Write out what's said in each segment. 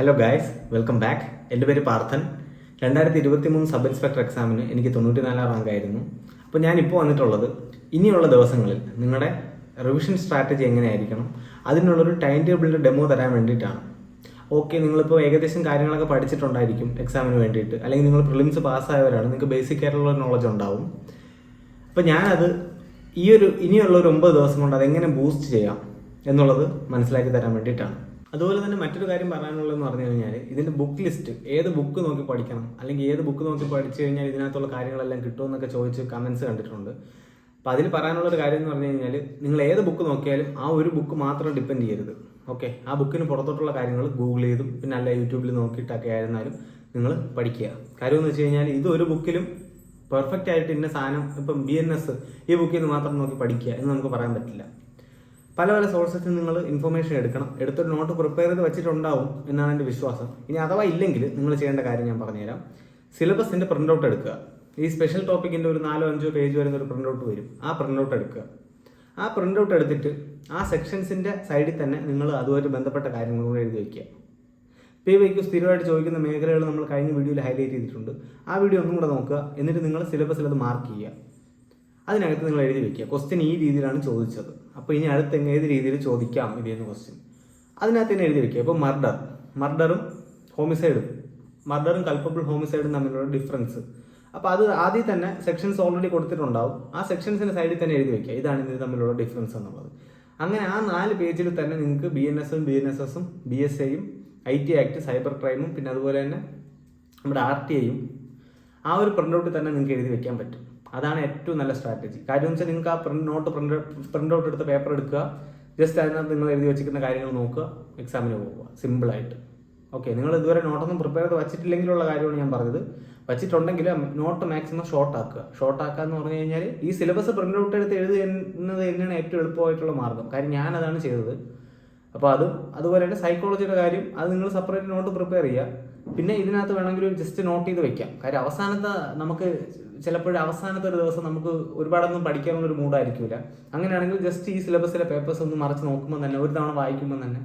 Hello guys welcome back എന്റെ പേര് പാർത്ഥൻ. രണ്ടായിരത്തി ഇരുപത്തി മൂന്ന് സബ് ഇൻസ്പെക്ടർ എക്സാമിന് എനിക്ക് തൊണ്ണൂറ്റി നാലാം റാങ്ക് ആയിരുന്നു. അപ്പോൾ ഞാനിപ്പോൾ വന്നിട്ടുള്ളത് ഇനിയുള്ള ദിവസങ്ങളിൽ നിങ്ങളുടെ റിവിഷൻ സ്ട്രാറ്റജി എങ്ങനെയായിരിക്കണം അതിനുള്ളൊരു ടൈം ടേബിളിന്റെ ഡെമോ തരാൻ വേണ്ടിയിട്ടാണ്. ഓക്കെ നിങ്ങളിപ്പോൾ ഏകദേശം കാര്യങ്ങളൊക്കെ പഠിച്ചിട്ടുണ്ടായിരിക്കും എക്സാമിന് വേണ്ടിയിട്ട്. അല്ലെങ്കിൽ നിങ്ങൾ പ്രിലിംസ് പാസ്സായവരാണ് നിങ്ങൾക്ക് ബേസിക് ആയിട്ടുള്ള നോളജ് ഉണ്ടാവും. അപ്പോൾ ഞാനത് ഈ ഒരു ഇനിയുള്ള ഒരു ഒമ്പത് ദിവസം കൊണ്ട് അതെങ്ങനെ ബൂസ്റ്റ് ചെയ്യാം എന്നുള്ളത് മനസ്സിലാക്കി തരാൻ വേണ്ടിയിട്ടാണ്. അതുപോലെ തന്നെ മറ്റൊരു കാര്യം പറയാനുള്ളതെന്ന് പറഞ്ഞു കഴിഞ്ഞാൽ ഇതിന്റെ ബുക്ക് ലിസ്റ്റ് ഏത് ബുക്ക് നോക്കി പഠിക്കണം? അല്ലെങ്കിൽ ഏത് ബുക്ക് നോക്കി പഠിച്ചു കഴിഞ്ഞാൽ ഇതിനകത്തുള്ള കാര്യങ്ങളെല്ലാം കിട്ടുമെന്നൊക്കെ ചോദിച്ച് കമൻസ് കണ്ടിട്ടുണ്ട്. അപ്പോൾ അതിൽ പറയാനുള്ള ഒരു കാര്യം എന്ന് പറഞ്ഞു കഴിഞ്ഞാൽ നിങ്ങൾ ഏത് ബുക്ക് നോക്കിയാലും ആ ഒരു ബുക്ക് മാത്രം ഡിപ്പെൻഡ് ചെയ്യരുത്. ഓക്കെ ആ ബുക്കിന് പുറത്തോട്ടുള്ള കാര്യങ്ങൾ ഗൂഗിൾ ചെയ്തും പിന്നെ അല്ല യൂട്യൂബിൽ നോക്കിയിട്ടൊക്കെ ആയിരുന്നാലും നിങ്ങൾ പഠിക്കുക. കാര്യം എന്ന് വെച്ച് കഴിഞ്ഞാൽ ഇത് ഒരു ബുക്കിലും പെർഫെക്റ്റ് ആയിട്ട് ഇന്ന സാധനം ഇപ്പം ബി എൻ എസ് ഈ ബുക്കിൽ നിന്ന് മാത്രം നോക്കി പഠിക്കുക എന്ന് നമുക്ക് പറയാൻ പറ്റില്ല. പല പല സോഴ്സസിൽ നിങ്ങൾ ഇൻഫർമേഷൻ എടുക്കണം. എടുത്തൊരു നോട്ട് പ്രിപ്പയർ ചെയ്ത് വെച്ചിട്ടുണ്ടാവും എന്നാണ് എന്റെ വിശ്വാസം. ഇനി അഥവാ ഇല്ലെങ്കിൽ നിങ്ങൾ ചെയ്യേണ്ട കാര്യം ഞാൻ പറഞ്ഞുതരാം. സിലബസിന്റെ പ്രിന്റ് ഔട്ട് എടുക്കുക. ഈ സ്പെഷ്യൽ ടോപ്പിക്കിന്റെ ഒരു നാലോ അഞ്ചോ പേജ് വരുന്ന ഒരു പ്രിന്റ് ഔട്ട് വരും. ആ പ്രിന്റ് ഔട്ട് എടുക്കുക. ആ പ്രിന്റ് ഔട്ട് എടുത്തിട്ട് ആ സെക്ഷൻസിന്റെ സൈഡിൽ തന്നെ നിങ്ങൾ അതുമായിട്ട് ബന്ധപ്പെട്ട കാര്യങ്ങൾ കൂടെ എഴുതി വയ്ക്കുക പി വൈക്ക് സ്ഥിരമായിട്ട് ചോദിക്കുന്ന മേഖലകൾ നമ്മൾ കഴിഞ്ഞ വീഡിയോയിൽ ഹൈലൈറ്റ് ചെയ്തിട്ടുണ്ട്. ആ വീഡിയോ ഒന്നും കൂടെ നോക്കുക. എന്നിട്ട് നിങ്ങൾ സിലബസിൽ അത് മാർക്ക് ചെയ്യുക. അതിനകത്ത് നിങ്ങൾ എഴുതി വയ്ക്കുക ക്വസ്റ്റ്യൻ ഈ രീതിയിലാണ് ചോദിച്ചത്. അപ്പോൾ ഇനി അടുത്ത് ഏത് രീതിയിൽ ചോദിക്കാം ഇതേന്ന് ക്വസ്റ്റ്യൻ അതിനകത്ത് തന്നെ എഴുതി വെക്കുക. ഇപ്പോൾ മർഡർ മർഡറും ഹോമിസൈഡും മർഡറും കൾപ്പബിൾ ഹോമിസൈഡും തമ്മിലുള്ള ഡിഫറൻസ് അപ്പോൾ അത് ആദ്യം തന്നെ സെക്ഷൻസ് ഓൾറെഡി കൊടുത്തിട്ടുണ്ടാവും. ആ സെക്ഷൻസിന്റെ സൈഡിൽ തന്നെ എഴുതി വെക്കുക. ഇതാണ് ഇത് തമ്മിലുള്ള ഡിഫറൻസ് എന്നുള്ളത്. അങ്ങനെ ആ നാല് പേജിൽ തന്നെ നിങ്ങൾക്ക് ബി എൻ എസും ബി എൻ എസ് എസും ബി എസ് എയും ഐ ടി ആക്ട് സൈബർ ക്രൈമും പിന്നെ അതുപോലെ തന്നെ നമ്മുടെ ആർ ടി ഐയും ആ ഒരു പ്രിന്റ് തന്നെ നിങ്ങൾക്ക് എഴുതി വെക്കാൻ പറ്റും. അതാണ് ഏറ്റവും നല്ല സ്ട്രാറ്റജി കാര്യം വെച്ചാൽ നിങ്ങൾക്ക് ആ print note print print out എടുത്ത പേപ്പർ എടുക്കുക. ജസ്റ്റ് അതിനകത്ത് നിങ്ങൾ എഴുതി വെച്ചിരിക്കുന്ന കാര്യങ്ങൾ നോക്കുക. എക്സാമിന് പോവുക. സിമ്പിളായിട്ട് ഓക്കെ നിങ്ങൾ ഇതുവരെ നോട്ടൊന്നും പ്രിപ്പയർ ചെയ്ത് വച്ചിട്ടില്ലെങ്കിലുള്ള കാര്യമാണ് ഞാൻ പറഞ്ഞത്. വച്ചിട്ടുണ്ടെങ്കിൽ നോട്ട് മാക്സിമം ഷോർട്ട് ആക്കുക. ഷോർട്ട് ആക്കുക എന്ന് പറഞ്ഞു കഴിഞ്ഞാൽ ഈ സിലബസ് പ്രിന്റ് ഔട്ട് എടുത്ത് എഴുതുന്നത് തന്നെയാണ് ഏറ്റവും എളുപ്പമായിട്ടുള്ള മാർഗം. കാര്യം ഞാൻ അതാണ് ചെയ്തത്. അപ്പോൾ അതും അതുപോലെ തന്നെ സൈക്കോളജിയുടെ കാര്യം. അത് നിങ്ങൾ സെപ്പറേറ്റ് നോട്ട് പ്രിപ്പയർ ചെയ്യുക. പിന്നെ ഇതിനകത്ത് വേണമെങ്കിൽ ജസ്റ്റ് നോട്ട് ചെയ്ത് വെക്കാം. കാര്യം അവസാനത്തെ നമുക്ക് ചിലപ്പോൾ അവസാനത്തെ ഒരു ദിവസം നമുക്ക് ഒരുപാടൊന്നും പഠിക്കാനുള്ള ഒരു മൂഡായിരിക്കില്ല അങ്ങനെയാണെങ്കിൽ ജസ്റ്റ് ഈ സിലബസിലെ പേപ്പേഴ്സ് ഒന്ന് മറിച്ച് നോക്കുമ്പോൾ തന്നെ ഒരു തവണ വായിക്കുമ്പോൾ തന്നെ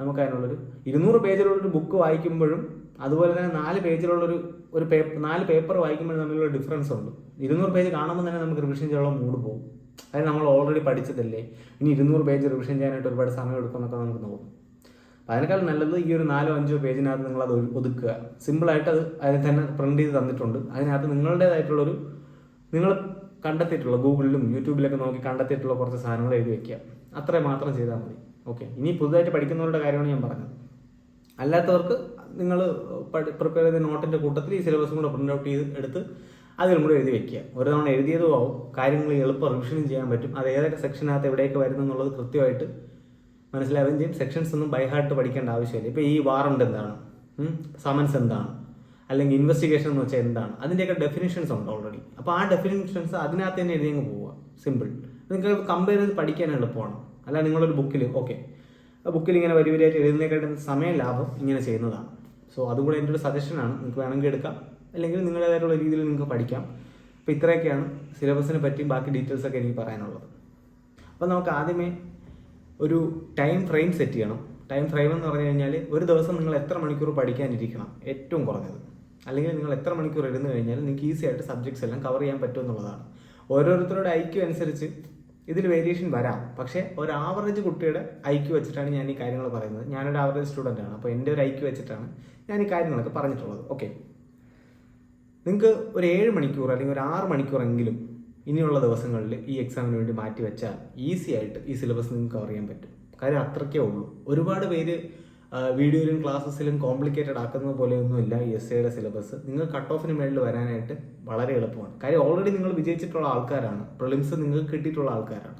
നമുക്ക് അതിനുള്ളൊരു ഇരുന്നൂറ് പേജിലുള്ളൊരു ബുക്ക് വായിക്കുമ്പോഴും അതുപോലെ തന്നെ നാല് പേജിലുള്ളൊരു ഒരു പേപ്പർ നാല് പേപ്പർ വായിക്കുമ്പോഴും തമ്മിലുള്ള ഡിഫറൻസ് ഉണ്ട്. ഇരുന്നൂറ് പേജ് കാണുമ്പോൾ തന്നെ നമുക്ക് റിവിഷൻ ചെയ്യാനുള്ള മൂഡ് പോകും. അതായത് നമ്മൾ ഓൾറെഡി പഠിച്ചതല്ലേ? ഇനി ഇരുന്നൂറ് പേജ് റിവിഷൻ ചെയ്യാനായിട്ട് ഒരുപാട് സമയം എടുക്കുമെന്നൊക്കെ നമുക്ക് അപ്പോൾ അതിനേക്കാൾ നല്ലത് ഈ ഒരു നാലോ അഞ്ചോ പേജിനകത്ത് നിങ്ങൾ അത് ഒതുക്കുക. സിമ്പിളായിട്ട് അത് അതിൽ തന്നെ പ്രിന്റ് ചെയ്ത് തന്നിട്ടുണ്ട്. അതിനകത്ത് നിങ്ങളുടേതായിട്ടുള്ളൊരു നിങ്ങൾ കണ്ടെത്തിയിട്ടുള്ള ഗൂഗിളിലും യൂട്യൂബിലൊക്കെ നോക്കി കണ്ടെത്തിയിട്ടുള്ള കുറച്ച് സാധനങ്ങൾ എഴുതി വെക്കുക. അത്ര മാത്രം ചെയ്താൽ മതി. ഓക്കെ ഇനി പുതുതായിട്ട് പഠിക്കുന്നവരുടെ കാര്യമാണ് ഞാൻ പറഞ്ഞത്. അല്ലാത്തവർക്ക് നിങ്ങൾ പ്രിപ്പയർ ചെയ്ത നോട്ടിന്റെ കൂട്ടത്തിൽ ഈ സിലബസും കൂടെ പ്രിന്റ് ഔട്ട് ചെയ്ത് എടുത്ത് അതിലും കൂടെ എഴുതി വെക്കുക. ഒരു തവണ എഴുതിയതും ആവും. കാര്യങ്ങൾ എളുപ്പം റിവിഷനും ചെയ്യാൻ പറ്റും. അത് ഏതൊക്കെ സെക്ഷനകത്ത് എവിടെയൊക്കെ വരുന്നു എന്നുള്ളത് കൃത്യമായിട്ട് മനസ്സിലാവുകയും ചെയ്യും. സെക്ഷൻസ് ഒന്നും ബൈ ഹാർട്ട് പഠിക്കേണ്ട ആവശ്യമില്ല. ഇപ്പോൾ ഈ വാറണ്ട് എന്താണ്? സമൻസ് എന്താണ്? അല്ലെങ്കിൽ ഇൻവെസ്റ്റിഗേഷൻ എന്ന് വെച്ചാൽ എന്താണ്? അതിന്റെയൊക്കെ ഡെഫിനിഷൻസ് ഉണ്ട് ഓൾറെഡി അപ്പോൾ ആ ഡെഫിനിഷൻസ് അതിനകത്ത് തന്നെ എഴുതി അങ്ങ് പോവുക. സിമ്പിൾ നിങ്ങൾക്ക് കമ്പയർ ചെയ്ത് പഠിക്കാൻ എളുപ്പമാണ്. അല്ല നിങ്ങളൊരു ബുക്കിൽ ഓക്കെ ബുക്കിൽ ഇങ്ങനെ വരി വരിയായിട്ട് എഴുതുന്നതിനെക്കാട്ടും സമയം ലാഭം ഇങ്ങനെ ചെയ്യുന്നതാണ്. സോ അതും കൂടെ എന്റെ ഒരു സജഷനാണ് നിങ്ങൾക്ക് വേണമെങ്കിൽ എടുക്കാം. അല്ലെങ്കിൽ നിങ്ങളുടേതായിട്ടുള്ള രീതിയിൽ നിങ്ങൾക്ക് പഠിക്കാം. അപ്പോൾ ഇത്രയൊക്കെയാണ് സിലബസിനെ പറ്റി ബാക്കി ഡീറ്റെയിൽസ് ഒക്കെ എനിക്ക് പറയാനുള്ളത്. അപ്പോൾ നമുക്ക് ആദ്യമേ ഒരു ടൈം ഫ്രെയിം സെറ്റ് ചെയ്യണം. ടൈം ഫ്രെയിം എന്ന് പറഞ്ഞു കഴിഞ്ഞാൽ ഒരു ദിവസം നിങ്ങൾ എത്ര മണിക്കൂർ പഠിക്കാനിരിക്കണം ഏറ്റവും കുറഞ്ഞത്. അല്ലെങ്കിൽ നിങ്ങൾ എത്ര മണിക്കൂർ ഇരുന്ന് കഴിഞ്ഞാൽ നിങ്ങൾക്ക് ഈസി ആയിട്ട് സബ്ജക്ട്സ് എല്ലാം കവർ ചെയ്യാൻ പറ്റും എന്നുള്ളതാണ്. ഓരോരുത്തരുടെ ഐക്യം അനുസരിച്ച് ഇതിൽ വേരിയേഷൻ വരാം. പക്ഷേ ഒരു ആവറേജ് കുട്ടിയുടെ ഐക്യു വെച്ചിട്ടാണ് ഞാൻ ഈ കാര്യങ്ങൾ പറയുന്നത്. ഞാനൊരു ആവറേജ് സ്റ്റുഡന്റ് ആണ്. അപ്പോൾ എന്റെ ഒരു ഐക്യു വെച്ചിട്ടാണ് ഞാൻ ഈ കാര്യങ്ങളൊക്കെ പറഞ്ഞിട്ടുള്ളത്. ഓക്കെ നിങ്ങൾക്ക് ഒരു ഏഴ് മണിക്കൂർ അല്ലെങ്കിൽ ഒരു ആറ് മണിക്കൂറെങ്കിലും ഇനിയുള്ള ദിവസങ്ങളിൽ ഈ എക്സാമിന് വേണ്ടി മാറ്റി വെച്ചാൽ ഈസി ആയിട്ട് ഈ സിലബസ് നിങ്ങൾക്ക് കവർ ചെയ്യാൻ പറ്റും. കാര്യം അത്രയ്ക്കേ ഉള്ളൂ. ഒരുപാട് പേര് വീഡിയോയിലും ക്ലാസ്സസിലും കോംപ്ലിക്കേറ്റഡ് ആക്കുന്നത് പോലെയൊന്നുമില്ല എസ് എയുടെ സിലബസ് നിങ്ങൾ കട്ട് ഓഫിന് മേളിൽ വരാനായിട്ട് വളരെ എളുപ്പമാണ്. കാര്യം ഓൾറെഡി നിങ്ങൾ വിജയിച്ചിട്ടുള്ള ആൾക്കാരാണ്. പ്രിലിംസ് നിങ്ങൾക്ക് കിട്ടിയിട്ടുള്ള ആൾക്കാരാണ്.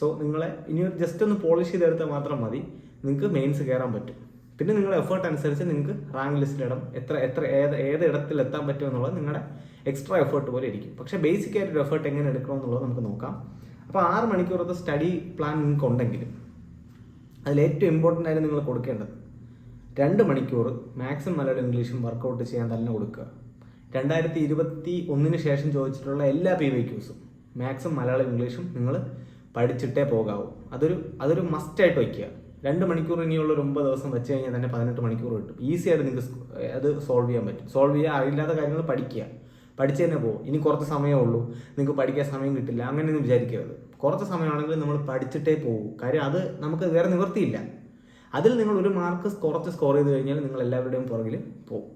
സോ നിങ്ങളെ ഇനി ജസ്റ്റ് ഒന്ന് പോളിഷ് ചെയ്തെടുത്താൽ മാത്രം മതി. നിങ്ങൾക്ക് മെയിൻസ് കയറാൻ പറ്റും. പിന്നെ നിങ്ങളുടെ എഫേർട്ട് അനുസരിച്ച് നിങ്ങൾക്ക് റാങ്ക് ലിസ്റ്റിൽ ഇടം. എത്ര എത്ര ഏത് ഏത് ഇടത്തിൽ എത്താൻ പറ്റും എന്നുള്ളത് നിങ്ങളുടെ എക്സ്ട്രാ എഫേർട്ട് പോലെ ഇരിക്കും. പക്ഷെ ബേസിക് ആയിട്ട് ഒരു എഫേർട്ട് എങ്ങനെ എടുക്കണം എന്നുള്ളത് നമുക്ക് നോക്കാം. അപ്പോൾ ആറ് മണിക്കൂറത്തെ സ്റ്റഡി പ്ലാൻ നിങ്ങൾക്ക് ഉണ്ടെങ്കിലും അതിൽ ഏറ്റവും ഇമ്പോർട്ടന്റ് ആയിട്ട് നിങ്ങൾ കൊടുക്കേണ്ടത് രണ്ട് മണിക്കൂർ മാക്സിമം മലയാളം ഇംഗ്ലീഷും വർക്കൗട്ട് ചെയ്യാൻ തന്നെ കൊടുക്കുക. രണ്ടായിരത്തി ഇരുപത്തി ഒന്നിന് ശേഷം ചോദിച്ചിട്ടുള്ള എല്ലാ പി വൈ ക്യൂസും മാക്സിമം മലയാളം ഇംഗ്ലീഷും നിങ്ങൾ പഠിച്ചിട്ടേ പോകാവൂ. അതൊരു അതൊരു മസ്റ്റായിട്ട് വയ്ക്കുക. രണ്ട് മണിക്കൂർ ഇനിയുള്ള ഒരു ഒമ്പത് ദിവസം വെച്ച് കഴിഞ്ഞാൽ തന്നെ പതിനെട്ട് മണിക്കൂർ കിട്ടും. ഈസി ആയിട്ട് നിങ്ങൾക്ക് അത് സോൾവ് ചെയ്യാൻ പറ്റും. സോൾവ് ചെയ്യാൻ അറിയില്ലാത്ത കാര്യങ്ങൾ പഠിക്കുക. പഠിച്ചു തന്നെ പോകും ഇനി കുറച്ച് സമയമേ ഉള്ളൂ. നിങ്ങൾക്ക് പഠിക്കാൻ സമയം കിട്ടില്ല. അങ്ങനെയൊന്നും വിചാരിക്കരുത്. കുറച്ച് സമയമാണെങ്കിൽ നമ്മൾ പഠിച്ചിട്ടേ പോകും കാര്യം അത് നമുക്ക് വേറെ നിവൃത്തിയില്ല. അതിൽ നിങ്ങൾ ഒരു മാർക്ക് കുറച്ച് സ്കോർ ചെയ്ത് കഴിഞ്ഞാൽ നിങ്ങൾ എല്ലാവരുടെയും പുറകിൽ പോകും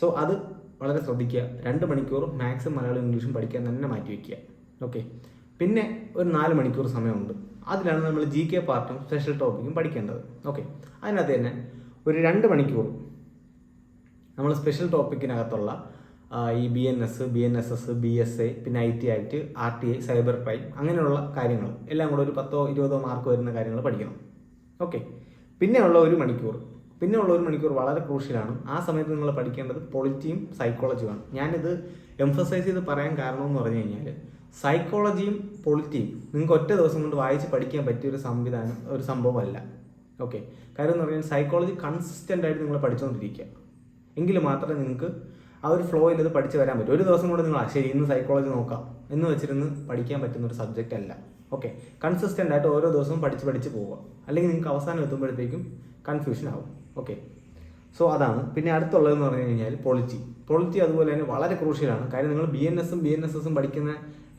സോ അത് വളരെ ശ്രദ്ധിക്കുക. രണ്ട് മണിക്കൂർ മാത്സും മലയാളം ഇംഗ്ലീഷും പഠിക്കാൻ തന്നെ മാറ്റി വയ്ക്കുക ഓക്കെ പിന്നെ ഒരു നാല് മണിക്കൂർ സമയമുണ്ട്. അതിലാണ് നമ്മൾ ജി കെ പാർട്ടും സ്പെഷ്യൽ ടോപ്പിക്കും പഠിക്കേണ്ടത്. ഓക്കെ അതിനകത്ത് തന്നെ ഒരു രണ്ട് മണിക്കൂർ നമ്മൾ സ്പെഷ്യൽ ടോപ്പിക്കിനകത്തുള്ള ഈ B N S B N S S B S A പിന്നെ I T act R T I cyber crime അങ്ങനെയുള്ള കാര്യങ്ങൾ. എല്ലാം കൂടെ ഒരു പത്തോ ഇരുപതോ മാർക്ക് വരുന്ന കാര്യങ്ങൾ പഠിക്കണം. ഓക്കെ പിന്നെയുള്ള ഒരു മണിക്കൂർ. പിന്നെയുള്ള ഒരു മണിക്കൂർ വളരെ ക്രൂഷ്യലാണ് ആ സമയത്ത് നിങ്ങൾ പഠിക്കേണ്ടത് പൊളിറ്റിയും സൈക്കോളജിയുമാണ് ഞാനിത് എംഫസൈസ് ചെയ്ത് പറയാൻ കാരണം എന്ന് പറഞ്ഞു കഴിഞ്ഞാൽ സൈക്കോളജിയും പൊളിറ്റിയും നിങ്ങൾക്ക് ഒറ്റ ദിവസം കൊണ്ട് വായിച്ച് പഠിക്കാൻ പറ്റിയ ഒരു സംവിധാനം ഒരു സംഭവമല്ല. ഓക്കെ കാര്യം എന്ന് പറഞ്ഞാൽ സൈക്കോളജി കൺസിസ്റ്റന്റ് ആയിട്ട് നിങ്ങൾ പഠിച്ചുകൊണ്ടിരിക്കുക എങ്കിൽ മാത്രമേ നിങ്ങൾക്ക് ആ ഒരു ഫ്ലോയിൽ അത് പഠിച്ച് വരാൻ പറ്റും. ഒരു ദിവസം കൊണ്ട് നിങ്ങൾ ശരി ഇന്ന് സൈക്കോളജി നോക്കാം. എന്ന് വെച്ചിരുന്ന് പഠിക്കാൻ പറ്റുന്ന ഒരു സബ്ജക്റ്റ് അല്ല. ഓക്കെ കൺസിസ്റ്റന്റ് ആയിട്ട് ഓരോ ദിവസവും പഠിച്ച് പഠിച്ച് പോവുക. അല്ലെങ്കിൽ നിങ്ങൾക്ക് അവസാനം എത്തുമ്പോഴത്തേക്കും കൺഫ്യൂഷൻ ആവും. ഓക്കെ സോ അതാണ്. പിന്നെ അടുത്തുള്ളതെന്ന് പറഞ്ഞു കഴിഞ്ഞാൽ പൊളിറ്റി. പൊളിറ്റി അതുപോലെ തന്നെ വളരെ ക്രൂഷ്യലാണ് കാര്യം നിങ്ങൾ ബി എൻ എസും ബി എൻ എസ് എസും പഠിക്കുന്ന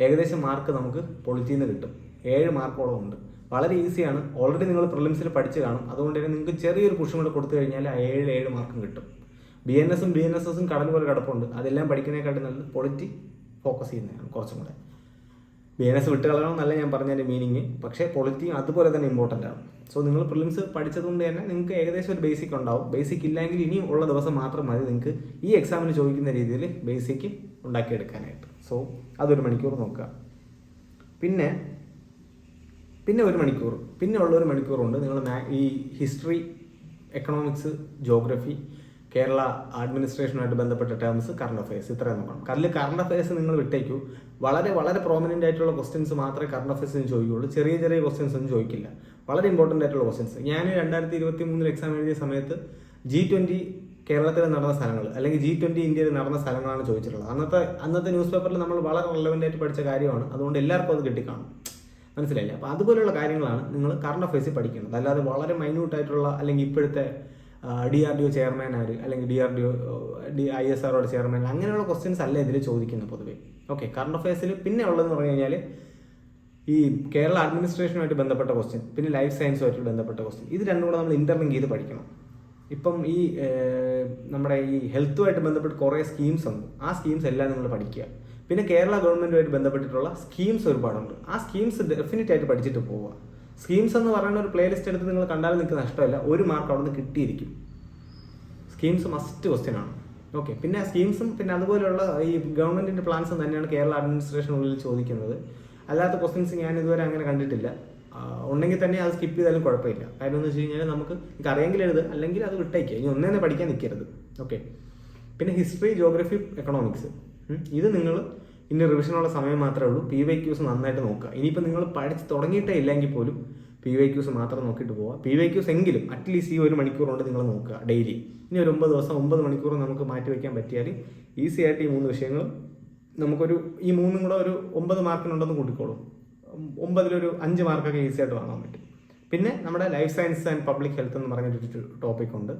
ഏകദേശം മാർക്ക് നമുക്ക് പൊളിറ്റിയിൽ നിന്ന് കിട്ടും. ഏഴ് മാർക്കോളം ഉണ്ട്. വളരെ ഈസിയാണ് ഓൾറെഡി നിങ്ങൾ പ്രിലിംസിൽ പഠിച്ചു കാണും. അതുകൊണ്ട് തന്നെ നിങ്ങൾക്ക് ചെറിയൊരു പുഷും കൂടെ കൊടുത്തു കഴിഞ്ഞാൽ ആ ഏഴ് ഏഴ് മാർക്കും കിട്ടും. ബി എൻ എസും ബി എൻ എസ് എസും കടൽ പോലെ കിടപ്പുണ്ട്. അതെല്ലാം പഠിക്കുന്നതിനെക്കാട്ടും നല്ലത് പൊളിറ്റി ഫോക്കസ് ചെയ്യുന്നതാണ് കുറച്ചും കൂടെ. ബി എൻ എസ് വിട്ട് കളയണമെന്നല്ല ഞാൻ പറഞ്ഞതിന്റെ മീനിങ് പക്ഷേ പൊളിറ്റി അതുപോലെ തന്നെ ഇമ്പോർട്ടന്റ് ആണ്. സോ നിങ്ങൾ പ്രിലിംസ് പഠിച്ചതുകൊണ്ട് തന്നെ നിങ്ങൾക്ക് ഏകദേശം ഒരു ബേസിക് ഉണ്ടാവും. ബേസിക് ഇല്ലെങ്കിൽ ഇനിയും ഉള്ള ദിവസം മാത്രം മതി നിങ്ങൾക്ക് ഈ എക്സാമിന് ചോദിക്കുന്ന രീതിയിൽ ബേസിക് ഉണ്ടാക്കിയെടുക്കാനായിട്ട്. സോ അതൊരു മണിക്കൂർ നോക്കുക. പിന്നെ പിന്നെ ഒരു മണിക്കൂർ. പിന്നെ ഉള്ള ഒരു മണിക്കൂറുണ്ട്. നിങ്ങൾ ഈ ഹിസ്റ്ററി എക്കണോമിക്സ് ജോഗ്രഫി കേരള അഡ്മിനിസ്ട്രേഷനുമായിട്ട് ബന്ധപ്പെട്ട ടേംസ് കറണ്ട് അഫയേഴ്സ് ഇത്രയും നോക്കണം. കല്ല് കറണ്ട് അഫയേഴ്സ് നിങ്ങൾ വിട്ടേക്കൂ. വളരെ വളരെ പ്രോമിനന്റ് ആയിട്ടുള്ള ക്വസ്റ്റ്യൻസ് മാത്രമേ കറണ്ട് അഫയേഴ്സിന് ചോദിക്കുകയുള്ളൂ. ചെറിയ ചെറിയ ക്വസ്റ്റ്യൻസ് ഒന്നും ചോദിക്കില്ല. വളരെ ഇമ്പോർട്ടന്റ് ആയിട്ടുള്ള ക്വസ്റ്റ്യൻസ് ഞാൻ രണ്ടായിരത്തി ഇരുപത്തി മൂന്നിൽ എക്സാം എഴുതിയ സമയത്ത് ജി ട്വന്റി കേരളത്തിൽ നടന്ന സ്ഥലങ്ങൾ അല്ലെങ്കിൽ ജി ട്വന്റി ഇന്ത്യയിൽ നടന്ന സ്ഥലങ്ങളാണ് ചോദിച്ചിട്ടുള്ളത്. അന്നത്തെ അന്നത്തെ ന്യൂസ് പേപ്പറിൽ നമ്മൾ വളരെ റെലവന്റ് ആയിട്ട് പഠിച്ച കാര്യമാണ്. അതുകൊണ്ട് എല്ലാവർക്കും അത് കിട്ടിക്കാണും. മനസ്സിലായില്ലേ? അപ്പോൾ അതുപോലെയുള്ള കാര്യങ്ങളാണ് നിങ്ങൾ കറണ്ട് അഫയേഴ്സിൽ പഠിക്കുന്നത്. അല്ലാതെ വളരെ മൈന്യൂട്ട് ആയിട്ടുള്ള അല്ലെങ്കിൽ ഇപ്പോഴത്തെ D R D O chairman ആര് അല്ലെങ്കിൽ D R D O D I S R chairman അങ്ങനെയുള്ള ക്വസ്റ്റ്യൻസ് അല്ല ഇതിൽ ചോദിക്കുന്നത് പൊതുവേ. ഓക്കെ കറണ്ട് അഫയേഴ്സിൽ പിന്നെ ഉള്ളതെന്ന് പറഞ്ഞു കഴിഞ്ഞാൽ ഈ കേരള അഡ്മിനിസ്ട്രേഷനുമായിട്ട് ബന്ധപ്പെട്ട ക്വസ്റ്റ്യൻ പിന്നെ ലൈഫ് സയൻസുമായിട്ട് ബന്ധപ്പെട്ട ക്വസ്റ്റ്യൻ ഇത് രണ്ടും കൂടെ നമ്മൾ ഇന്റർലിങ്ക് ചെയ്ത് പഠിക്കണം. ഇപ്പം ഈ നമ്മുടെ ഈ ഹെൽത്തുമായിട്ട് ബന്ധപ്പെട്ട് കുറേ സ്കീംസ് ഉണ്ട്. ആ സ്കീംസ് എല്ലാം നിങ്ങൾ പഠിക്കുക. പിന്നെ കേരള ഗവൺമെന്റുമായിട്ട് ബന്ധപ്പെട്ടിട്ടുള്ള സ്കീംസ് ഒരുപാടുണ്ട്. ആ സ്കീംസ് ഡെഫിനറ്റ് ആയിട്ട് പഠിച്ചിട്ട് പോവുക. സ്കീംസ് എന്ന് പറയുന്ന ഒരു പ്ലേലിസ്റ്റ് എടുത്ത് നിങ്ങൾ കണ്ടാൽ നിങ്ങൾക്ക് നഷ്ടമല്ല. ഒരു മാർക്ക് അവിടെ നിന്ന് കിട്ടിയിരിക്കും. സ്കീംസ് മസ്റ്റ് ക്വസ്റ്റ്യൻ ആണ്. ഓക്കെ പിന്നെ സ്കീംസും പിന്നെ അതുപോലെയുള്ള ഈ ഗവൺമെന്റിന്റെ പ്ലാൻസും തന്നെയാണ് കേരള അഡ്മിനിസ്ട്രേഷനുള്ളിൽ ചോദിക്കുന്നത്. അല്ലാത്ത ക്വസ്റ്റ്യൻസ് ഞാൻ ഇതുവരെ അങ്ങനെ കണ്ടിട്ടില്ല. ഉണ്ടെങ്കിൽ തന്നെ അത് സ്കിപ്പ് ചെയ്താലും കുഴപ്പമില്ല. കാരണം എന്ന് വെച്ച് കഴിഞ്ഞാൽ നമുക്ക് എനിക്ക് അറിയെങ്കിൽ എഴുത് അല്ലെങ്കിൽ അത് വിട്ടേക്കുക ഇനി ഒന്നേ പഠിക്കാൻ നിൽക്കരുത് ഓക്കെ പിന്നെ ഹിസ്റ്ററി ജോഗ്രഫി എക്കണോമിക്സ് ഇത് നിങ്ങൾ ഇനി റിവിഷനുള്ള സമയം മാത്രമേ ഉള്ളൂ. പി വൈ ക്യൂസ് നന്നായിട്ട് നോക്കുക. ഇനിയിപ്പോൾ നിങ്ങൾ പഠിച്ച് തുടങ്ങിയിട്ടേ ഇല്ലെങ്കിൽ പോലും പി വൈ ക്യൂസ് മാത്രം നോക്കിയിട്ട് പോവുക. പി വൈ ക്യൂസ് എങ്കിലും അറ്റ്ലീസ്റ്റ് ഈ ഒരു മണിക്കൂർ കൊണ്ട് നിങ്ങൾ നോക്കുക ഡെയിലി ഇനി ഒരു ഒമ്പത് ദിവസം ഒമ്പത് മണിക്കൂർ നമുക്ക് മാറ്റി വയ്ക്കാൻ പറ്റിയാൽ ഈസി ആയിട്ട് ഈ മൂന്ന് വിഷയങ്ങളും നമുക്കൊരു ഈ മൂന്നും കൂടെ ഒരു ഒമ്പത് മാർക്കിനുണ്ടെന്ന് കൂട്ടിക്കോളും. ഒമ്പതിലൊരു അഞ്ച് മാർക്കൊക്കെ ഈസി ആയിട്ട് വാങ്ങാൻ പറ്റും. പിന്നെ നമ്മുടെ life science and public health എന്ന് പറഞ്ഞൊരു ടോപ്പിക് ഉണ്ട്.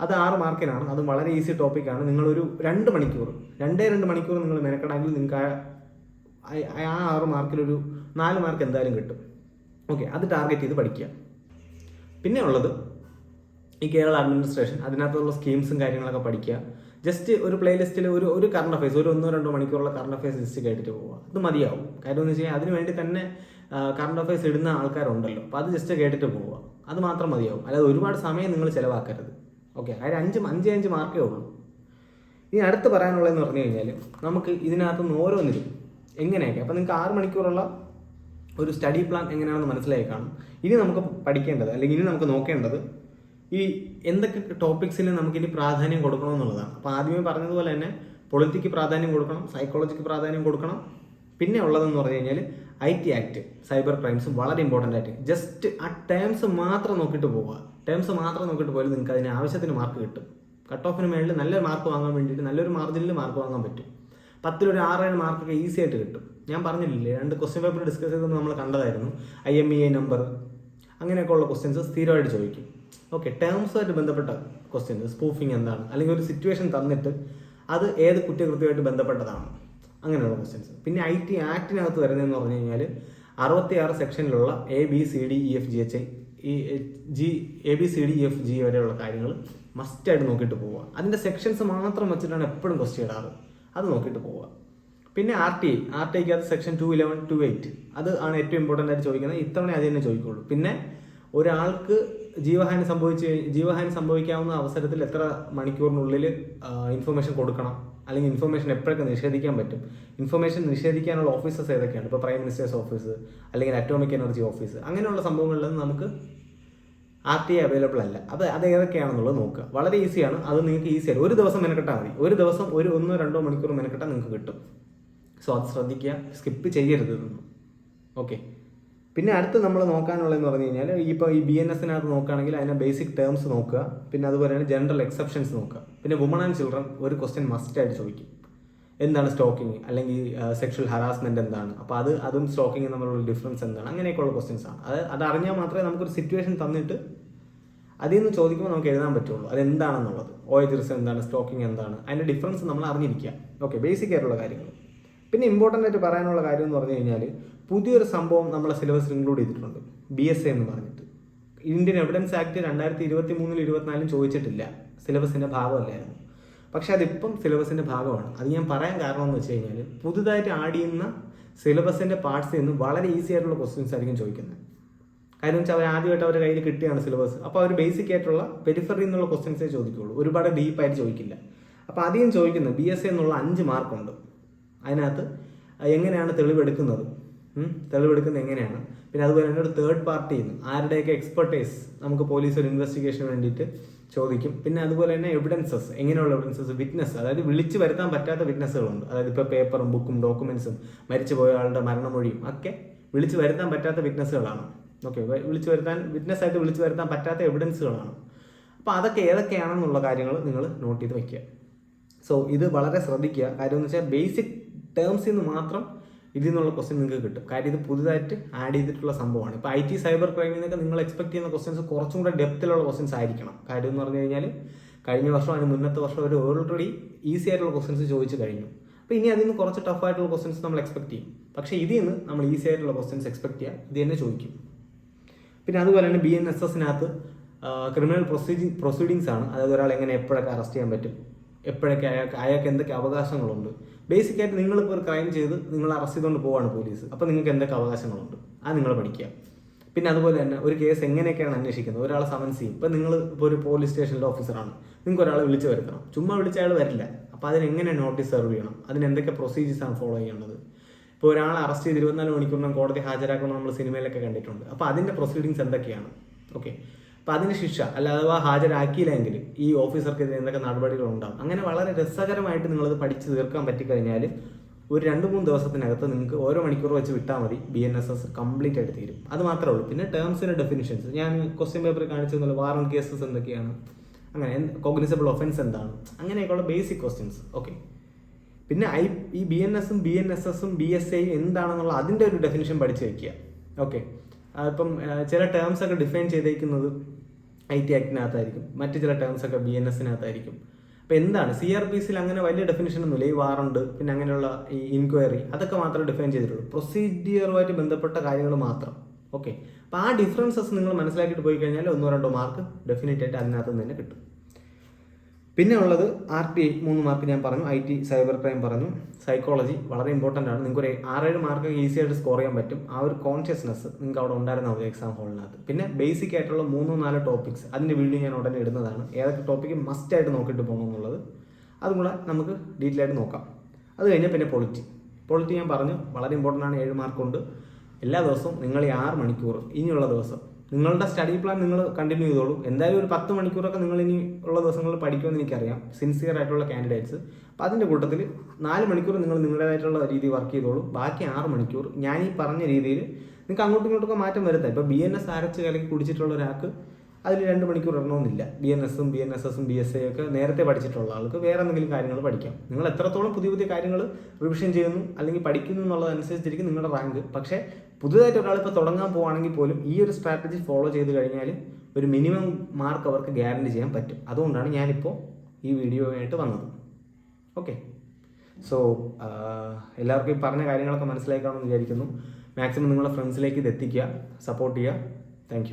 അത് ആറ് മാർക്കിനാണ്. അത് വളരെ ഈസി ടോപ്പിക്കാണ്. നിങ്ങളൊരു രണ്ട് മണിക്കൂർ രണ്ടേ രണ്ട് മണിക്കൂർ നിങ്ങൾ മെനക്കെടാമെങ്കിൽ നിങ്ങൾക്ക് ആ ആറ് മാർക്കിലൊരു നാല് മാർക്ക് എന്തായാലും കിട്ടും. ഓക്കെ അത് ടാർഗറ്റ് ചെയ്ത് പഠിക്കുക. പിന്നെ ഉള്ളത് ഈ കേരള അഡ്മിനിസ്ട്രേഷൻ അതിനകത്തുള്ള സ്കീംസും കാര്യങ്ങളൊക്കെ പഠിക്കുക. ജസ്റ്റ് ഒരു പ്ലേലിസ്റ്റിൽ ഒരു ഒരു കറണ്ട് അഫയേഴ്സ് ഒരു ഒന്നോ രണ്ടോ മണിക്കൂറുള്ള കറണ്ട് അഫയേഴ്സ് ലിസ്റ്റ് കേട്ടിട്ട് പോവുക. അത് മതിയാവും. കാര്യം എന്ന് വെച്ച് അതിന് വേണ്ടി തന്നെ കറണ്ട് അഫയേഴ്സ് ഇടുന്ന ആൾക്കാരുണ്ടല്ലോ. അപ്പോൾ അത് ജസ്റ്റ് കേട്ടിട്ട് പോവുക. അത് മാത്രം മതിയാവും. അല്ലാതെ ഒരുപാട് സമയം നിങ്ങൾ ചിലവാക്കരുത്. ഓക്കെ അതിൽ അഞ്ച് അഞ്ച് അഞ്ച് മാർക്കേ ഉള്ളൂ. ഇനി അടുത്ത് പറയാനുള്ളതെന്ന് പറഞ്ഞു കഴിഞ്ഞാൽ നമുക്ക് ഇതിനകത്തുനിന്ന് ഓരോന്നിലും എങ്ങനെയൊക്കെ അപ്പോൾ നിങ്ങൾക്ക് ആറ് മണിക്കൂറുള്ള ഒരു സ്റ്റഡി പ്ലാൻ എങ്ങനെയാണെന്ന് മനസ്സിലായി കാണും. ഇനി നമുക്ക് പഠിക്കേണ്ടത് അല്ലെങ്കിൽ ഇനി നമുക്ക് നോക്കേണ്ടത് ഈ എന്തൊക്കെ ടോപ്പിക്സിൽ നമുക്കിനി പ്രാധാന്യം കൊടുക്കണം എന്നുള്ളതാണ്. അപ്പോൾ ആദ്യമേ പറഞ്ഞതുപോലെ തന്നെ പൊളിറ്റിക്ക് പ്രാധാന്യം കൊടുക്കണം സൈക്കോളജിക്ക് പ്രാധാന്യം കൊടുക്കണം. പിന്നെ ഉള്ളതെന്ന് പറഞ്ഞു കഴിഞ്ഞാൽ I T act cyber crimes വളരെ ഇമ്പോർട്ടന്റ് ആയിട്ട്. ജസ്റ്റ് ആ ടേംസ് മാത്രം നോക്കിയിട്ട് പോവുക. ടേംസ് മാത്രം നോക്കിയിട്ട് പോയാൽ നിങ്ങൾക്ക് അതിന് ആവശ്യത്തിന് മാർക്ക് കിട്ടും. കട്ട് ഓഫിന് മേളിൽ നല്ലൊരു മാർക്ക് വാങ്ങാൻ വേണ്ടിയിട്ട് നല്ലൊരു മാർജിനിൽ മാർക്ക് വാങ്ങാൻ പറ്റും. പത്തിലൊരു ആറേഴ് മാർക്കൊക്കെ ഈസി ആയിട്ട് കിട്ടും. ഞാൻ പറഞ്ഞില്ലേ രണ്ട് ക്വസ്റ്റ്യൻ പേപ്പർ ഡിസ്കസ് ചെയ്തത് നമ്മൾ കണ്ടതായിരുന്നു. I M E A number അങ്ങനെയൊക്കെ ഉള്ള ക്വസ്റ്റ്യൻസ് സ്ഥിരമായിട്ട് ചോദിക്കും. ഓക്കെ ടേംസുമായിട്ട് ബന്ധപ്പെട്ട ക്വസ്റ്റ്യൻ സ്പൂഫിങ് എന്താണ്? അല്ലെങ്കിൽ ഒരു സിറ്റുവേഷൻ തന്നിട്ട് അത് ഏത് കുറ്റകൃത്യമായിട്ട് ബന്ധപ്പെട്ടതാണ്? അങ്ങനെയുള്ള ക്വസ്റ്റ്യൻസ് പിന്നെ ഐ ടി ആക്ടിനകത്ത് വരുന്നതെന്ന് പറഞ്ഞു കഴിഞ്ഞാൽ അറുപത്തിയാറ് സെക്ഷനിലുള്ള A B C D E F G H I ഈ G A B C D E F G വരെയുള്ള കാര്യങ്ങൾ മസ്റ്റായിട്ട് നോക്കിയിട്ട് പോവുക. അതിന്റെ സെക്ഷൻസ് മാത്രം വെച്ചിട്ടാണ് എപ്പോഴും ക്വസ്റ്റ്യൻ ഇടാറ്. അത് നോക്കിയിട്ട് പോവുക. പിന്നെ ആർ ടി ആർ ടി ഐക്ക് അത് section two eleven two eight അത് ആണ് ഏറ്റവും ഇമ്പോർട്ടന്റ് ആയിട്ട് ചോദിക്കുന്നത്. ഇത്തവണ അത് തന്നെ ചോദിക്കുള്ളൂ. പിന്നെ ഒരാൾക്ക് ജീവഹാനി സംഭവിച്ച് ജീവഹാനി സംഭവിക്കാവുന്ന അവസരത്തിൽ എത്ര മണിക്കൂറിനുള്ളിൽ ഇൻഫർമേഷൻ കൊടുക്കണം? അല്ലെങ്കിൽ ഇൻഫർമേഷൻ എപ്പോഴൊക്കെ നിഷേധിക്കാൻ പറ്റും? ഇൻഫർമേഷൻ നിഷേധിക്കാനുള്ള ഓഫീസസ് ഏതൊക്കെയാണ്? ഇപ്പോൾ പ്രൈം മിനിസ്റ്റേഴ്സ് ഓഫീസ് അല്ലെങ്കിൽ അറ്റോമിക് എനർജി ഓഫീസ് അങ്ങനെയുള്ള സംഭവങ്ങളിൽ നമുക്ക് ആർ ടി ഐ അവൈലബിൾ അല്ല. അത് അത് ഏതൊക്കെയാണെന്നുള്ളത് നോക്കുക. വളരെ ഈസിയാണ് അത് നിങ്ങൾക്ക് ഈസിയാണ് ഒരു ദിവസം മെനക്കെട്ടാൽ മതി. ഒരു ദിവസം ഒരു ഒന്നോ രണ്ടോ മണിക്കൂർ മെനക്കെട്ടാൽ നിങ്ങൾക്ക് കിട്ടും. സോ അത് ശ്രദ്ധിക്കുക. സ്കിപ്പ് ചെയ്യരുത് ഓക്കെ പിന്നെ അടുത്ത് നമ്മൾ നോക്കാനുള്ളതെന്ന് പറഞ്ഞു കഴിഞ്ഞാൽ ഇപ്പോൾ ഈ ബി എൻ എസിനകത്ത് നോക്കുകയാണെങ്കിൽ അതിനെ ബേസിക് ടേംസ് നോക്കുക. പിന്നെ അതുപോലെ തന്നെ ജനറൽ എക്സെപ്ഷൻസ് നോക്കുക. പിന്നെ വുമൺ ആൻഡ് ചിൽഡ്രൻ ഒരു ക്വസ്റ്റ്യൻ മസ്റ്റായിട്ട് ചോദിക്കും. എന്താണ് സ്റ്റോക്കിംഗ് അല്ലെങ്കിൽ സെക്ഷൽ ഹറാസ്മെന്റ് എന്താണ്? അപ്പോൾ അത് അതും സ്റ്റോക്കിംഗ് തമ്മിലുള്ള ഡിഫറൻസ് എന്താണ്? അങ്ങനെയൊക്കെയുള്ള ക്വസ്റ്റ്യൻസ് ആണ്. അത് അത് അറിഞ്ഞാൽ മാത്രമേ നമുക്കൊരു സിറ്റുവേഷൻ തന്നിട്ട് അതിൽ നിന്ന് ചോദിക്കുമ്പോൾ നമുക്ക് എഴുതാൻ പറ്റുള്ളൂ. അതെന്താണെന്നുള്ളത്. റിസ് എന്താണ്? സ്റ്റോക്കിംഗ് എന്താണ്? അതിന്റെ ഡിഫറൻസ് നമ്മൾ അറിഞ്ഞിരിക്കുക. ഓക്കെ ബേസിക് ആയിട്ടുള്ള കാര്യങ്ങൾ. പിന്നെ ഇമ്പോർട്ടന്റ് ആയിട്ട് പറയാനുള്ള കാര്യം എന്ന് പറഞ്ഞു കഴിഞ്ഞാൽ പുതിയൊരു സംഭവം നമ്മളെ സിലബസിൽ ഇൻക്ലൂഡ് ചെയ്തിട്ടുണ്ട്. ബി എസ് എന്ന് പറഞ്ഞിട്ട്. ഇന്ത്യൻ എവിഡൻസ് ആക്ട് രണ്ടായിരത്തി ഇരുപത്തി മൂന്നിൽ ഇരുപത്തിനാലിലും ചോദിച്ചിട്ടില്ല. സിലബസിന്റെ ഭാഗമല്ലായിരുന്നു. പക്ഷെ അതിപ്പം സിലബസിന്റെ ഭാഗമാണ്. അത് ഞാൻ പറയാൻ കാരണം എന്ന് വെച്ച് കഴിഞ്ഞാൽ പുതുതായിട്ട് ആഡ് ചെയ്യുന്ന സിലബസിന്റെ പാർട്സിൽ നിന്ന് വളരെ ഈസി ആയിട്ടുള്ള ക്വസ്റ്റ്യൻസ് ആയിരിക്കും ചോദിക്കുന്നത്. കാര്യം വെച്ചാൽ അവർ ആദ്യമായിട്ട് അവരുടെ കയ്യിൽ കിട്ടിയാണ് സിലബസ് അപ്പോൾ അവർ ബേസിക് ആയിട്ടുള്ള പെരിഫറിയിൽ നിന്നുള്ള ക്വസ്റ്റ്യൻസേ ചോദിക്കുള്ളൂ. ഒരുപാട് ഡീപ്പായിട്ട് ചോദിക്കില്ല. അപ്പോൾ അധികം ചോദിക്കുന്നത് ബി എസ് എന്നുള്ള അഞ്ച് മാർക്കുണ്ട് അതിനകത്ത് എങ്ങനെയാണ് തെളിവെടുക്കുന്നത്? തെളിവെടുക്കുന്നത് എങ്ങനെയാണ്? പിന്നെ അതുപോലെ തന്നെ ഒരു തേർഡ് പാർട്ടിയിൽ നിന്ന് ആരുടെയൊക്കെ എക്സ്പെർട്ടൈസ് നമുക്ക് പോലീസ് ഒരു ഇൻവെസ്റ്റിഗേഷന് വേണ്ടിയിട്ട് ചോദിക്കും. പിന്നെ അതുപോലെ തന്നെ എവിഡൻസസ് എങ്ങനെയുള്ള എവിഡൻസസ് വിറ്റ്നസ് അതായത് വിളിച്ചു വരുത്താൻ പറ്റാത്ത വിറ്റ്നസ്സുകളുണ്ട് അതായത് ഇപ്പോൾ പേപ്പറും ബുക്കും ഡോക്യുമെന്റ്സും മരിച്ചു പോയ ആളുടെ മരണമൊഴിയും ഒക്കെ വിളിച്ചു വരുത്താൻ പറ്റാത്ത വിറ്റ്നസ്സുകളാണ് ഓക്കെ വിളിച്ചു വരുത്താൻ വിറ്റ്നസ് ആയിട്ട് വിളിച്ചു വരുത്താൻ പറ്റാത്ത എവിഡൻസുകളാണ് അപ്പോൾ അതൊക്കെ ഏതൊക്കെയാണെന്നുള്ള കാര്യങ്ങൾ നിങ്ങൾ നോട്ട് ചെയ്ത് വയ്ക്കുക സോ ഇത് വളരെ ശ്രദ്ധിക്കുക. കാര്യം എന്ന് വെച്ചാൽ ബേസിക് ടേംസിൽ നിന്ന് മാത്രം ഇതിൽ നിന്നുള്ള ക്വസ്റ്റ്യൻ നിങ്ങൾക്ക് കിട്ടും. കാര്യം ഇത് പുതുതായിട്ട് ആഡ് ചെയ്തിട്ടുള്ള സംഭവമാണ്. ഇപ്പോൾ ഐ ടി സൈബർ ക്രൈമിൽ നിന്നൊക്കെ നിങ്ങൾ എക്സ്പെക്ട് ചെയ്യുന്ന ക്വസ്റ്റ്യൻസ് കുറച്ചും കൂടെ ഡെപ്തിലുള്ള ക്വസ്റ്റ്യൻസ് ആയിരിക്കണം. കാര്യം എന്ന് പറഞ്ഞു കഴിഞ്ഞാൽ കഴിഞ്ഞ വർഷം അതിന് മുന്നത്തെ വർഷം ഒരു ഓൾറെഡി ഈസി ആയിട്ടുള്ള ക്വസ്റ്റ്യൻസ് ചോദിച്ചു കഴിഞ്ഞു. അപ്പോൾ ഇനി അതിൽ നിന്ന് കുറച്ച് ടഫ് ആയിട്ടുള്ള ക്വസ്റ്റ്യൻസ് നമ്മൾ എക്സ്പെക്ട് ചെയ്യും. പക്ഷേ ഇതിൽ നിന്ന് നമ്മൾ ഈസി ആയിട്ടുള്ള ക്വസ്റ്റ്യൻസ് എക്സ്പെക്ട് ചെയ്യുക. ഇത് തന്നെ ചോദിക്കും. പിന്നെ അതുപോലെ തന്നെ ബി എൻ എസ് എസിനകത്ത് ക്രിമിനൽ പ്രൊസീജിങ് പ്രൊസീഡിങ്സ് ആണ്. അതായത് ഒരാൾ എങ്ങനെ എപ്പോഴൊക്കെ അറസ്റ്റ് ചെയ്യാൻ പറ്റും? എപ്പോഴൊക്കെ അയാൾക്ക് അയാൾക്ക് എന്തൊക്കെ അവകാശങ്ങളുണ്ട്? ബേസിക് ആയിട്ട് നിങ്ങളിപ്പോൾ ഒരു ക്രൈം ചെയ്ത് നിങ്ങൾ അറസ്റ്റ് ചെയ്തുകൊണ്ട് പോവാണ് പോലീസ് അപ്പോൾ നിങ്ങൾക്ക് എന്തൊക്കെ അവകാശങ്ങളുണ്ട്? അത് നിങ്ങൾ പഠിക്കുക. പിന്നെ അതുപോലെ തന്നെ ഒരു കേസ് എങ്ങനെയൊക്കെയാണ് അന്വേഷിക്കുന്നത്? ഒരാളെ സമൻസ് ചെയ്യും. ഇപ്പം നിങ്ങൾ ഇപ്പോൾ ഒരു പോലീസ് സ്റ്റേഷനിലെ ഓഫീസറാണ് നിങ്ങൾക്ക് ഒരാളെ വിളിച്ച് വരുത്തണം. ചുമ്മാ വിളിച്ച അയാൾ വരില്ല. അപ്പോൾ അതിനെങ്ങനെ നോട്ടീസ് സെർവ് ചെയ്യണം? അതിന് എന്തൊക്കെ പ്രൊസീജിയേഴ്സാണ് ഫോളോ ചെയ്യേണ്ടത്? ഇപ്പോൾ ഒരാളെ അറസ്റ്റ് ചെയ്ത് ഇരുപത്തിനാല് മണിക്കൂറിനും കോടതി ഹാജരാക്കണം നമ്മൾ സിനിമയിലൊക്കെ കണ്ടിട്ടുണ്ട്. അപ്പോൾ അതിന്റെ പ്രൊസീഡിങ്സ് എന്തൊക്കെയാണ്? ഓക്കെ അപ്പോൾ അതിന് ശിക്ഷ അല്ല അഥവാ ഹാജരാക്കിയില്ലെങ്കിൽ ഈ ഓഫീസർക്കെതിരെ എന്തൊക്കെ നടപടികൾ ഉണ്ടാവും അങ്ങനെ വളരെ രസകരമായിട്ട് നിങ്ങളത് പഠിച്ച് തീർക്കാൻ പറ്റിക്കഴിഞ്ഞാൽ ഒരു രണ്ട് മൂന്ന് ദിവസത്തിനകത്ത് നിങ്ങൾക്ക് ഓരോ മണിക്കൂർ വെച്ച് വിട്ടാൽ മതി B N S S complete ആയിട്ട് തീരും. അത് മാത്രമേ ഉള്ളൂ. പിന്നെ ടേംസിന്റെ ഡെഫിനിഷൻസ് ഞാൻ ക്വസ്റ്റ്യൻ പേപ്പറിൽ തന്നെ വാറൺ കേസസ് എന്തൊക്കെയാണ്. അങ്ങനെ കോഗ്നിസബിൾ ഒഫൻസ് എന്താണ്. അങ്ങനെയൊക്കെയുള്ള ബേസിക് ക്വസ്റ്റ്യൻസ് ഓക്കെ പിന്നെ ഐ ഈ ബി എൻ എസും ബി എൻ എസ് എസും ബി എസ് ഐ എന്താണെന്നുള്ള അതിന്റെ ഒരു ഡെഫിനിഷൻ പഠിച്ചു വെക്കുക. ഓക്കെ ആ, ചില ടേംസ് ഒക്കെ ഡിഫൈൻ ചെയ്തേക്കുന്നത് ഐ ടി ആക്ടിനകത്തായിരിക്കും മറ്റ് ചില ടേംസ് ഒക്കെ ബി എൻ എസിനകത്തായിരിക്കും അപ്പോൾ എന്താണ്? സി ആർ പി സിയിൽ അങ്ങനെ വലിയ ഡെഫിനേഷൻ ഒന്നുമില്ല. ഈ വാറുണ്ട് പിന്നെ അങ്ങനെയുള്ള ഈ ഇൻക്വയറി അതൊക്കെ മാത്രമേ ഡിഫൈൻ ചെയ്തിട്ടുള്ളൂ. പ്രൊസീജിയറുമായിട്ട് ബന്ധപ്പെട്ട കാര്യങ്ങൾ മാത്രം. ഓക്കെ അപ്പോൾ ആ ഡിഫറൻസസ് നിങ്ങൾ മനസ്സിലാക്കിയിട്ട് പോയി കഴിഞ്ഞാൽ ഒന്നോ രണ്ടോ മാർക്ക് ഡെഫിനറ്റ് ആയിട്ട് അതിനകത്ത് നിന്ന് തന്നെ കിട്ടും. പിന്നെ ഉള്ളത് ആർ ടി ഐ മൂന്ന് മാർക്ക് ഞാൻ പറഞ്ഞു ഐ ടി സൈബർ ക്രൈം പറഞ്ഞു. സൈക്കോളജി വളരെ ഇമ്പോർട്ടന്റ് ആണ്. നിങ്ങൾക്ക് ഒരു ആറേഴ് മാർക്ക് ഈസി ആയിട്ട് സ്കോർ ചെയ്യാൻ പറ്റും. ആ ഒരു കോൺഷ്യസ്നെസ് നിങ്ങൾക്ക് അവിടെ ഉണ്ടായിരുന്ന ഒരു എക്സാം ഹോളിനകത്ത് പിന്നെ ബേസിക് ആയിട്ടുള്ള മൂന്നോ നാലോ ടോപ്പിക്സ് അതിന്റെ വീഡിയോ ഞാൻ ഉടനെ ഇടുന്നതാണ്. ഏതൊക്കെ ടോപ്പിക്ക് മസ്റ്റ് ആയിട്ട് നോക്കിയിട്ട് പോകണം എന്നുള്ളത് അതും കൂടെ നമുക്ക് ഡീറ്റെയിൽ ആയിട്ട് നോക്കാം. അത് കഴിഞ്ഞാൽ പിന്നെ പൊളിറ്റി പൊളിറ്റി ഞാൻ പറഞ്ഞു വളരെ ഇമ്പോർട്ടന്റ് ആണ്. ഏഴ് മാർക്കുണ്ട് എല്ലാ ദിവസവും നിങ്ങൾ ഈ ആറ് മണിക്കൂർ ഇനിയുള്ള ദിവസം നിങ്ങളുടെ സ്റ്റഡി പ്ലാൻ നിങ്ങൾ കണ്ടിന്യൂ ചെയ്തോളൂ. എന്തായാലും ഒരു പത്ത് മണിക്കൂറൊക്കെ നിങ്ങൾ ഇനി ഉള്ള ദിവസങ്ങളിൽ പഠിക്കുമെന്ന് എനിക്കറിയാം. സിൻസിയർ ആയിട്ടുള്ള കാൻഡിഡേറ്റ്സ് അപ്പോൾ അതിന്റെ കൂട്ടത്തിൽ നാല് മണിക്കൂർ നിങ്ങൾ നിങ്ങളുടേതായിട്ടുള്ള രീതി വർക്ക് ചെയ്തോളൂ. ബാക്കി ആറ് മണിക്കൂർ ഞാൻ ഈ പറഞ്ഞ രീതിയിൽ നിങ്ങൾക്ക് അങ്ങോട്ടും ഇങ്ങോട്ടൊക്കെ മാറ്റം വരുത്താം. ഇപ്പോൾ ബി എൻ എസ് അരച്ച് കലക്കി കുടിച്ചിട്ടുള്ള ഒരാൾക്ക് അതിൽ രണ്ട് മണിക്കൂർ ഇടണമെന്നില്ല. ബി എൻ എസും ബി എൻ എസ് എസും ബി എസ് എ ഒക്കെ നേരത്തെ പഠിച്ചിട്ടുള്ള ആൾക്ക് വേറെ എന്തെങ്കിലും കാര്യങ്ങൾ പഠിക്കാം. നിങ്ങൾ എത്രത്തോളം പുതിയ പുതിയ കാര്യങ്ങൾ റിവിഷൻ ചെയ്യുന്നു അല്ലെങ്കിൽ പഠിക്കുന്നു എന്നുള്ളതനുസരിച്ചിരിക്കും നിങ്ങളുടെ റാങ്ക് പക്ഷേ പുതുതായിട്ട് ഒരാൾ ഇപ്പോൾ തുടങ്ങാൻ പോവുകയാണെങ്കിൽ പോലും ഈ ഒരു സ്ട്രാറ്റജി ഫോളോ ചെയ്ത് കഴിഞ്ഞാൽ ഒരു മിനിമം മാർക്ക് അവർക്ക് ഗ്യാരണ്ടി ചെയ്യാൻ പറ്റും. അതുകൊണ്ടാണ് ഞാനിപ്പോൾ ഈ വീഡിയോ ആയിട്ട് വന്നത് ഓക്കെ സോ എല്ലാവർക്കും ഈ പറഞ്ഞ കാര്യങ്ങളൊക്കെ മനസ്സിലാക്കാമെന്ന് വിചാരിക്കുന്നു. മാക്സിമം നിങ്ങളുടെ ഫ്രണ്ട്സിലേക്ക് ഇത് എത്തിക്കുക സപ്പോർട്ട് ചെയ്യുക. താങ്ക്